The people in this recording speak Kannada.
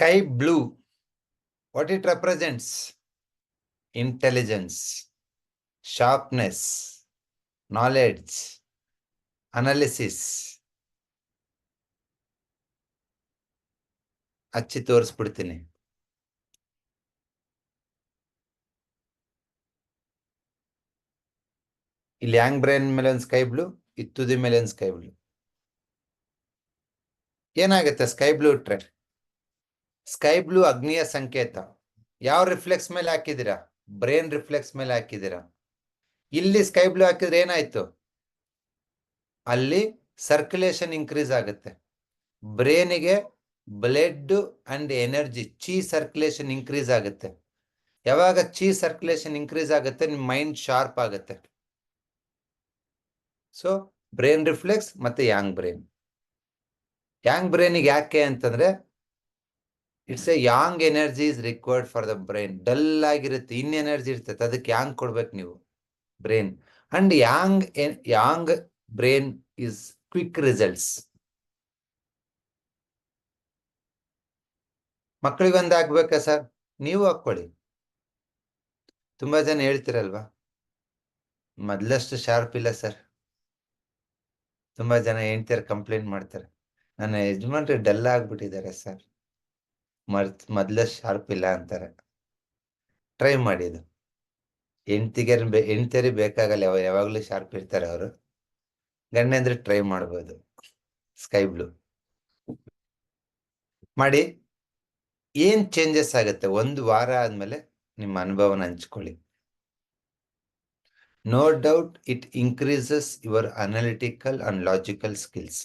Sky blue, what it represents? Intelligence, sharpness, knowledge, analysis. ಹಚ್ಚಿ ತೋರಿಸ್ಬಿಡ್ತೀನಿ ಈ ಯಾಂಗ್ ಬ್ರೈನ್ ಮೇಲೆ ಒಂದು ಸ್ಕೈ ಬ್ಲೂ ಈ ತುದಿ ಮೇಲೆ ಒಂದು ಸ್ಕೈ ಬ್ಲೂ ಏನಾಗುತ್ತೆ ಸ್ಕೈ ಬ್ಲೂ ಇಟ್ರೆ ಸ್ಕೈ ಬ್ಲೂ ಅಗ್ನಿಯ ಸಂಕೇತ ಯಾವ ರಿಫ್ಲೆಕ್ಸ್ ಮೇಲೆ ಹಾಕಿದ್ದೀರಾ ಬ್ರೈನ್ ರಿಫ್ಲೆಕ್ಸ್ ಮೇಲೆ ಹಾಕಿದ್ದೀರಾ ಇಲ್ಲಿ ಸ್ಕೈ ಬ್ಲೂ ಹಾಕಿದ್ರೆ ಏನಾಯ್ತು ಅಲ್ಲಿ ಸರ್ಕ್ಯುಲೇಷನ್ ಇನ್ಕ್ರೀಸ್ ಆಗುತ್ತೆ ಬ್ರೈನಿಗೆ blood and energy chi circulation increase ಆಗುತ್ತೆ ಯಾವಾಗ ಚೀ ಸರ್ಕ್ಯುಲೇಷನ್ ಇನ್ಕ್ರೀಸ್ ಆಗುತ್ತೆ ನಿಮ್ ಮೈಂಡ್ ಶಾರ್ಪ್ ಆಗುತ್ತೆ ಸೊ ಬ್ರೈನ್ ರಿಫ್ಲೆಕ್ಸ್ ಮತ್ತೆ ಯಾಂಗ್ ಬ್ರೈನ್ ಯಾಂಗ್ ಬ್ರೈನಿಗೆ ಯಾಕೆ ಅಂತಂದ್ರೆ it's a yang energy is required for the brain dull ಆಗಿರುತ್ತೆ, ಇನ್ ಎನರ್ಜಿ ಇರ್ತದೆ ಅದಕ್ಕೆ ಯಾಂಗ್ ಕೊಡ್ಬೇಕು ನೀವು. Brain and yang yang brain is quick results ಮಕ್ಕಳಿಗೊಂದು ಆಗ್ಬೇಕಾ ಸರ್? ನೀವು ಹಾಕೊಳ್ಳಿ ತುಂಬಾ ಜನ ಹೇಳ್ತಿರಲ್ವಾ? ಮೊದ್ಲಷ್ಟು ಶಾರ್ಪ್ ಇಲ್ಲ ಸರ್. ತುಂಬಾ ಜನ ಹೇಳ್ತಾರೆ ಕಂಪ್ಲೇಂಟ್ ಮಾಡ್ತಾರೆ. ನನ್ನ ಯಜಮಾನ್ರಿ ಡಲ್ ಆಗ್ಬಿಟ್ಟಿದ್ದಾರೆ ಸರ್. ಮೊದ್ಲಷ್ಟು ಶಾರ್ಪ್ ಇಲ್ಲ ಅಂತಾರೆ. ಟ್ರೈ ಮಾಡಿ ಇದು ಹೆಂಡ್ತಿಗೆ ಹೆಂಡ್ತಿಯರಿಗೆ ಬೇಕಾಗಲ್ಲ, ಯಾವ, ಯಾವಾಗಲೂ ಶಾರ್ಪ್ ಇರ್ತಾರೆ ಅವರು. ಗಂಡ ಅಂದ್ರೆ ಟ್ರೈ ಮಾಡ್ಬೋದು. ಸ್ಕೈ ಬ್ಲೂ ಮಾಡಿ. ಏನ್ ಚೇಂಜಸ್ ಆಗುತ್ತೆ? ಒಂದು ವಾರ ಆದ್ಮೇಲೆ ನಿಮ್ಮ ಅನುಭವನ ಹಂಚ್ಕೊಳ್ಳಿ. No doubt it increases your analytical and logical skills